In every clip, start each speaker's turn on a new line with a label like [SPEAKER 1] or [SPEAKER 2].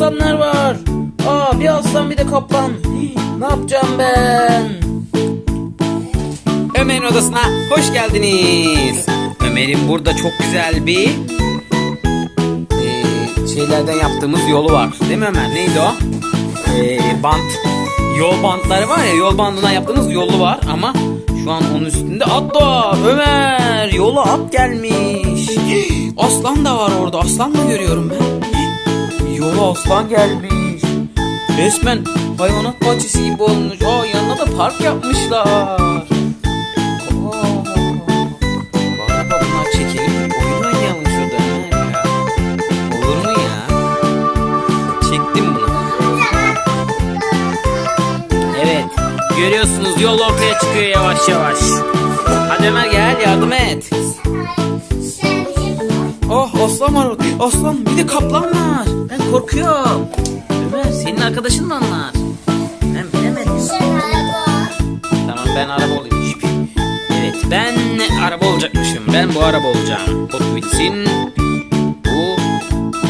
[SPEAKER 1] aslanlar var. Aa bir aslan bir de kaplan. Ne yapacağım ben? Ömer'in odasına hoş geldiniz. Ömer'in burada çok güzel bir eee, şeylerden yaptığımız yolu var. Değil mi Ömer? Neydi o? Eee, bant. Yol bantları var ya yol bandına yaptığımız yolu var ama şu an onun üstünde at da. Ömer yola at gelmiş. Aslan da var orada. Aslan mı görüyorum ben? Yola aslan gelmiş. Resmen hayvanat bahçesi gibi olmuş. Aa yanına da park yapmışlar. Aa, Galiba bunlar çekelim oyun oynayalım şurada ya. Olur mu ya? Çektim bunu. Evet. Görüyorsunuz yol ortaya çıkıyor yavaş yavaş. Hadi Ömer gel yardım et. Oh aslan var orada. Aslan bir de kaplan var. Ben korkuyorum. Ömer senin arkadaşın mı onlar? Ben bilemedim. Tamam ben araba olayım. Evet ben araba olacakmışım. Ben bu araba olacağım. Hot Wheels'in bu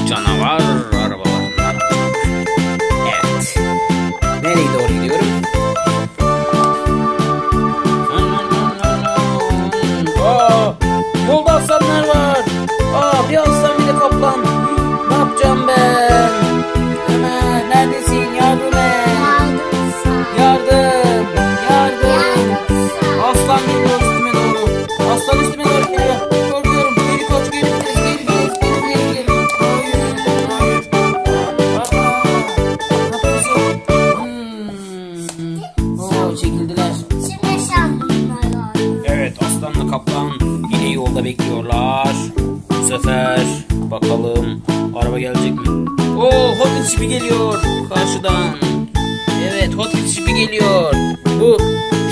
[SPEAKER 1] canavar kaplan. Ne yapacağım ben? Ömer neredesin? Yardım et. Yardım. Yardım. Aslan geliyor üstüme doğru. Aslan üstüme doğru geliyor. Korkuyorum. Geri kaç geri kaç geri kaç geri geri geri. Hayır. Hayır. Aa, ne yapıyorsun? Hmm. Oo, çekildiler. Evet aslanla kaplan yine yolda bekliyorlar. Bu sefer bakalım araba gelecek mi? Oo Hot Wheels jipi geliyor karşıdan. Evet Hot Wheels jipi geliyor. Bu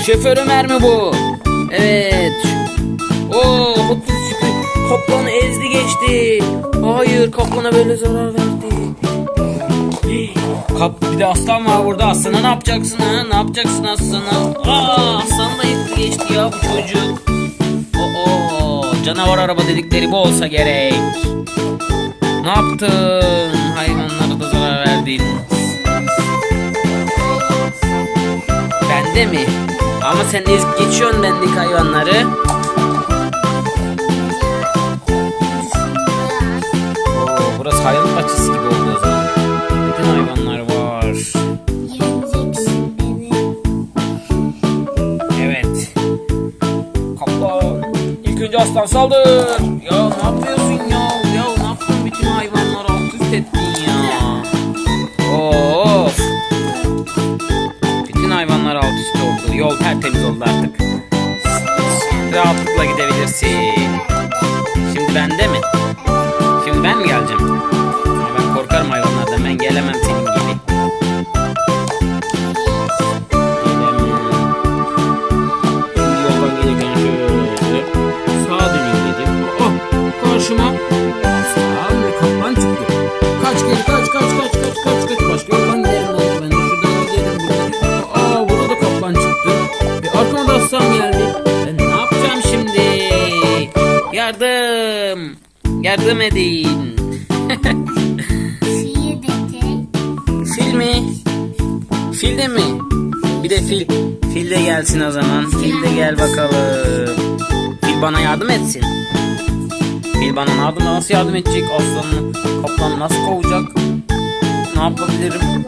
[SPEAKER 1] şoför Ömer mi bu? Evet. Oo Hot Wheels jipi kaplanı ezdi geçti. Hayır kaplana böyle zarar verdi. Kap bir de aslan var burada. Aslana ne yapacaksın ha? Ne yapacaksın aslana? Aa aslan da ezdi geçti ya bu çocuk. Oo canavar araba dedikleri bu olsa gerek. Ne yaptın? Hayvanlara da zarar verdin. Bende mi? Ama sen ezip geçiyorsun bendeki hayvanları. Oo, burası hayvan bahçesi gibi oldu o zaman. Bütün hayvanlar var. Evet. Kaplan. İlk önce aslan saldır. Ya ne yapıyorsun tertemiz oldu artık. Rahatlıkla gidebilirsin. Da aslan geldi. Ben ne yapacağım şimdi? Yardım. Yardım edin. Fil mi? Fil de mi? Bir de fil. Fil de gelsin o zaman. Fil de gel bakalım. Fil bana yardım etsin. Fil bana yardım nasıl yardım edecek? Aslanı kaplan nasıl kovacak? Ne yapabilirim?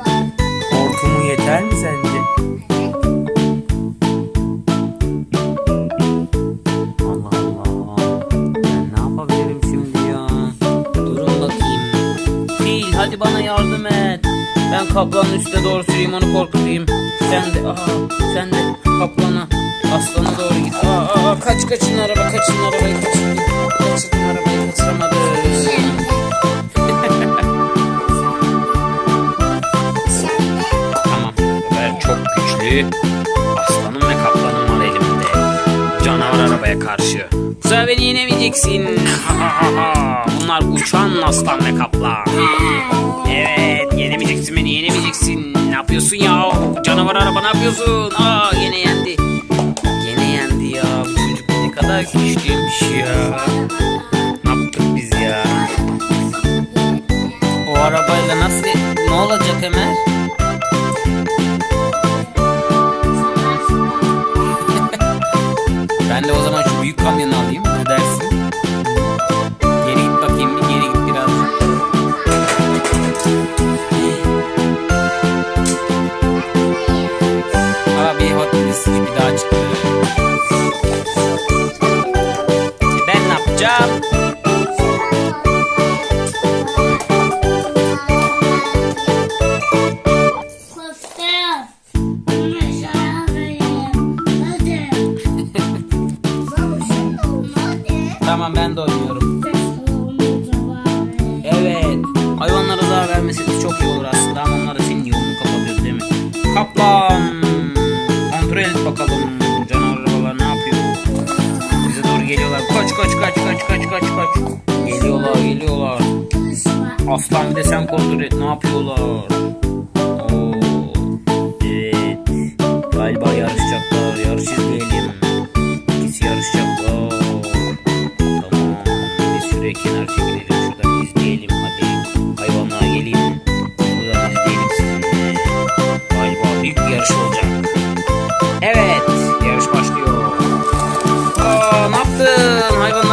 [SPEAKER 1] Hortumu yeter mi sence? Hadi bana yardım et. Ben kaplanın üstüne doğru süreyim onu korkutayım. Sen de aha sen de kaplana aslana doğru git. Aa, aa, kaç kaçın araba kaçın arabayı kaçın. Kaçın arabayı kaçıramadım. Tamam. Ben çok güçlü. Aslanım ve kaplanım var elimde. Canavar arabaya karşı. Bu sefer beni yenemeyeceksin. Bunlar uçan aslan ve kaplan. Evet yenemeyeceksin beni yenemeyeceksin. Ne yapıyorsun ya? Canavar araba ne yapıyorsun? Aa yine yendi. Yine yendi ya. Bu çocuk ne kadar güçlüymüş ya. Ne yaptık biz ya? O arabayla nasıl olacak Ömer? Ben de o zaman şu büyük kamyonu Wheels bir daha çıktı. E ben ne yapacağım? Tamam ben de oynuyorum. Evet. Hayvanlara zarar vermeseniz çok iyi olur aslında ama onlar da senin yolunu kapatıyor değil mi? Kaplan. Et bakalım. Canavar arabalar ne yapıyor? Bize doğru geliyorlar. Kaç kaç kaç kaç kaç kaç kaç. Geliyorlar geliyorlar. Aslan bir de sen kontrol et ne yapıyorlar?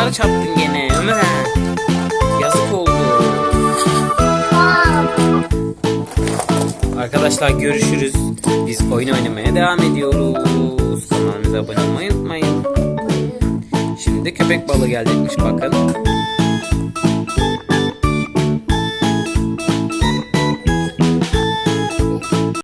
[SPEAKER 1] Hayvanları çarptın gene. Ömer. Yazık oldu. Arkadaşlar görüşürüz. Biz oyun oynamaya devam ediyoruz. Kanalımıza abone olmayı unutmayın. Şimdi köpek balığı gelecekmiş bakın.